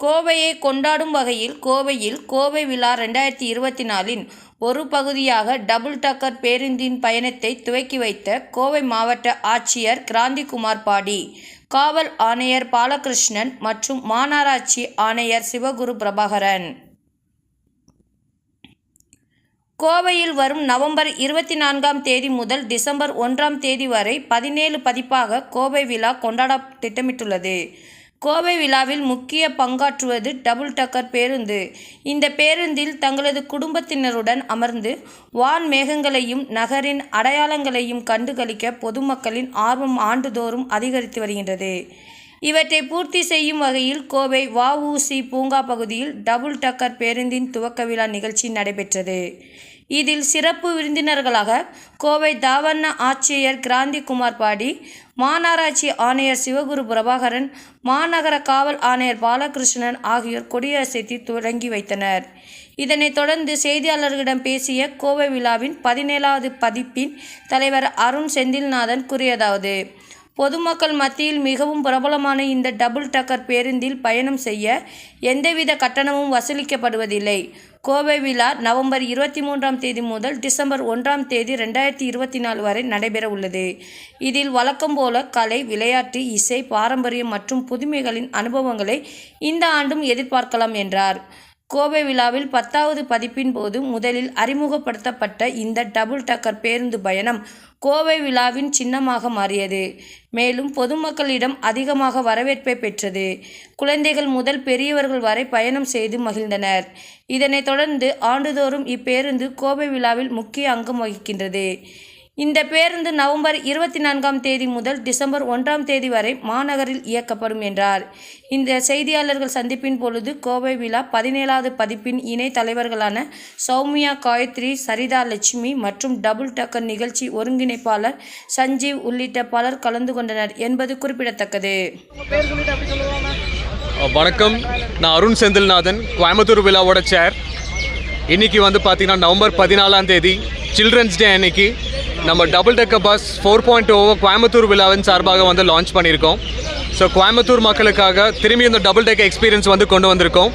கோவையை கொண்டாடும் வகையில் கோவையில் கோவை விழா ரெண்டாயிரத்தி இருபத்தி நாலின் ஒரு பகுதியாக டபுள் டக்கர் பேருந்தின் பயணத்தை துவக்கி வைத்த கோவை மாவட்ட ஆட்சியர் கிராந்திகுமார் பாடி காவல் ஆணையர் பாலகிருஷ்ணன் மற்றும் மாநகராட்சி ஆணையர் சிவகுரு பிரபாகரன். கோவையில் வரும் நவம்பர் இருபத்தி நான்காம் தேதி முதல் டிசம்பர் ஒன்றாம் தேதி வரை பதினேழு பதிப்பாக கோவை விழா கொண்டாட திட்டமிட்டுள்ளது. கோவை விழாவில் முக்கிய பங்காற்றுவது டபுள் டக்கர் பேருந்து. இந்த பேருந்தில் தங்களது குடும்பத்தினருடன் அமர்ந்து வான் மேகங்களையும் நகரின் அடையாளங்களையும் கண்டுகளிக்க பொதுமக்களின் ஆர்வம் ஆண்டுதோறும் அதிகரித்து வருகின்றது. இவற்றை பூர்த்தி செய்யும் வகையில் கோவை வஉசி பூங்கா பகுதியில் டபுள் டக்கர் பேருந்தின் துவக்க விழா நிகழ்ச்சி நடைபெற்றது. இதில் சிறப்பு விருந்தினர்களாக கோவை தாவண்ண ஆட்சியர் கிராந்திகுமார் பாடி மாநகராட்சி ஆணையர் சிவகுரு பிரபாகரன் மாநகர காவல் ஆணையர் பாலகிருஷ்ணன் ஆகியோர் கொடியசைத்து தொடங்கி வைத்தனர். இதனைத் தொடர்ந்து செய்தியாளர்களிடம் பேசிய கோவை விழாவின் பதினேழாவது பதிப்பின் தலைவர் அருண் செந்தில்நாதன் கூறியதாவது பொதுமக்கள் மத்தியில் மிகவும் பிரபலமான இந்த டபுள் டக்கர் பேருந்தில் பயணம் செய்ய எந்தவித கட்டணமும் வசூலிக்கப்படுவதில்லை. கோவை விழா நவம்பர் இருபத்தி மூன்றாம் தேதி முதல் டிசம்பர் ஒன்றாம் தேதி ரெண்டாயிரத்தி இருபத்தி நாலு வரை நடைபெற உள்ளது. இதில் வழக்கம் போல கலை விளையாட்டு இசை பாரம்பரியம் மற்றும் புதுமைகளின் அனுபவங்களை இந்த ஆண்டும் எதிர்பார்க்கலாம் என்றார். கோவை விழாவில் பத்தாவது பதிப்பின் போது முதலில் அறிமுகப்படுத்தப்பட்ட இந்த டபுள் டக்கர் பேருந்து பயணம் கோவை விழாவின் சின்னமாக மாறியது. மேலும் பொதுமக்களிடம் அதிகமாக வரவேற்பை பெற்றது. குழந்தைகள் முதல் பெரியவர்கள் வரை பயணம் செய்து மகிழ்ந்தனர். இதனைத் தொடர்ந்து ஆண்டுதோறும் இப்பேருந்து கோவை விழாவில் முக்கிய அங்கம் வகிக்கின்றது. இந்த பேருந்து நவம்பர் இருபத்தி நான்காம் தேதி முதல் டிசம்பர் ஒன்றாம் தேதி வரை மாநகரில் இயக்கப்படும் என்றார். இந்த செய்தியாளர்கள் சந்திப்பின் பொழுது கோவை விழா பதினேழாவது பதிப்பின் இணை தலைவர்களான சௌமியா காயத்ரி சரிதா லட்சுமி மற்றும் டபுள் டக்கர் நிகழ்ச்சி ஒருங்கிணைப்பாளர் சஞ்சீவ் உள்ளிட்ட பலர் கலந்து கொண்டனர் என்பது குறிப்பிடத்தக்கது. வணக்கம். நான் அருண் செந்தில்நாதன் கோயம்புத்தூர் விழாவோட சேர் இன்னைக்கு வந்து பார்த்தீங்கன்னா நவம்பர் பதினாலாம் தேதி சில்ட்ரன்ஸ் டே அன்னைக்கு. நம்ம double decker bus four point O Coimbatore விழாவின் சார்பாக வந்து லான்ச் பண்ணியிருக்கோம். ஸோ கோயம்புத்தூர் மக்களுக்காக திரும்பி இந்த டபுள் டெக் எக்ஸ்பீரியன்ஸ் வந்து கொண்டு வந்திருக்கோம்.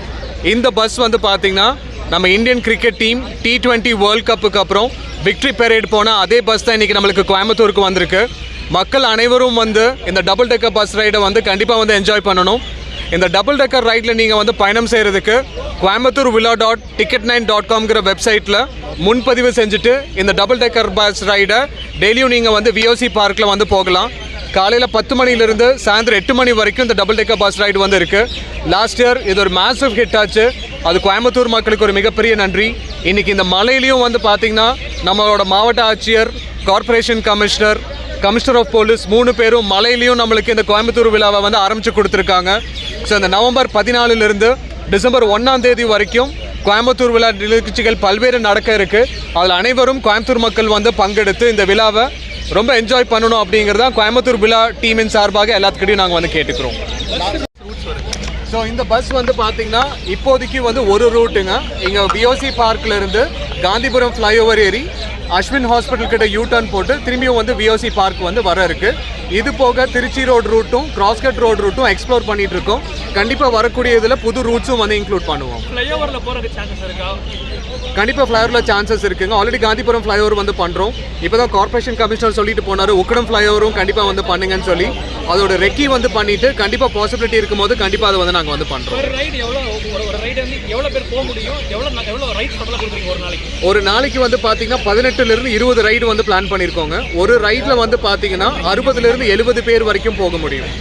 இந்த பஸ் வந்து பார்த்திங்கன்னா நம்ம Indian cricket team T twenty world கப்புக்கு அப்புறம் விக்ட்ரி பெரேட் போனால் அதே பஸ் தான் இன்றைக்கி நம்மளுக்கு கோயம்புத்தூருக்கு வந்திருக்கு. மக்கள் அனைவரும் வந்து இந்த டபுள் டெக்கர் பஸ் ரைடை வந்து கண்டிப்பாக வந்து என்ஜாய் பண்ணணும். இந்த டபுள் டெக்கர் ரைடில் நீங்கள் வந்து பயணம் செய்கிறதுக்கு Coimbatore Vizha dot ticket nine dot காம்ங்கிற வெப்சைட்டில் முன்பதிவு செஞ்சுட்டு இந்த டபுள் டெக்கர் பஸ் ரைடை டெய்லியும் நீங்கள் வந்து விஓசி பார்க்கில் வந்து போகலாம். காலையில் பத்து மணிலேருந்து சாயந்தரம் எட்டு மணி வரைக்கும் இந்த டபுள் டெக்கர் பஸ் ரைடு வந்து இருக்குது லாஸ்ட் இயர் இது ஒரு மேசிவ் ஹிட் ஆச்சு. அது கோயம்புத்தூர் மக்களுக்கு ஒரு மிகப்பெரிய நன்றி. இன்றைக்கி இந்த மலையிலையும் வந்து பார்த்திங்கன்னா நம்மளோட மாவட்ட ஆட்சியர் corporation commissioner commissioner of police மூணு பேரும் மலையிலையும் நம்மளுக்கு இந்த கோயம்புத்தூர் விழாவை வந்து ஆரம்பித்து கொடுத்துருக்காங்க. ஸோ இந்த நவம்பர் பதினாலிலிருந்து டிசம்பர் ஒன்றாம் தேதி வரைக்கும் கோயம்புத்தூர் விழா நிகழ்ச்சிகள் பல்வேறு நடக்க இருக்குது அதில் அனைவரும் கோயம்புத்தூர் மக்கள் வந்து பங்கெடுத்து இந்த விழாவை ரொம்ப என்ஜாய் பண்ணணும் அப்படிங்கிறது தான் கோயம்புத்தூர் விழா டீமின் சார்பாக எல்லாத்துக்கிட்டையும் நாங்கள் வந்து கேட்டுக்கிறோம். ஸோ இந்த பஸ் வந்து பார்த்தீங்கன்னா இப்போதைக்கு வந்து ஒரு ரூட்டுங்க இங்கே பிஓசி பார்க்கில் இருந்து காந்திபுரம் ஃப்ளைஓவர் ஏறி அஸ்வின் ஹாஸ்பிட்டல் கிட்ட யூ டர்ன் போட்டு திரும்பியும் வந்து விஓசி பார்க் வந்து வர இருக்கு இது போக திருச்சி ரோடு ரூட்டும் கிராஸ்கட் ரோடு ரூட்டும் எக்ஸ்ப்ளோர் பண்ணிட்டு இருக்கோம். கண்டிப்பாக வரக்கூடிய இதில் புது ரூட்ஸும் வந்து இன்க்ளூட் பண்ணுவோம். ஃப்ளைஓவரில் போகிறதுக்கு சான்சஸ் இருக்கா? கண்டிப்பாக ஃப்ளைஓவரில் சான்சஸ் இருக்குங்க. ஆல்ரெடி காந்திபுரம் ஃப்ளைஓவர் வந்து பண்ணுறோம் இப்போ தான் கார்பரேஷன் கமிஷனர் சொல்லிட்டு போனார் உக்கடம் ஃப்ளைஓவரும் கண்டிப்பாக வந்து பண்ணுங்கன்னு சொல்லி. அதோட ரெக்கி வந்து பண்ணிட்டு கண்டிப்பாக பாசிபிலிட்டி இருக்கும்போது கண்டிப்பாக அதை வந்து நாங்கள் வந்து பண்ணுறோம் ஒரு நாளைக்கு? வந்து பார்த்தீங்கன்னா பதினெட்டுலேருந்து இருபது ரைடு வந்து பிளான் பண்ணியிருக்கோங்க ஒரு ரைடில் வந்து பார்த்தீங்கன்னா அறுபதுலேருந்து எழுபது பேர் வரைக்கும் போக முடியும்.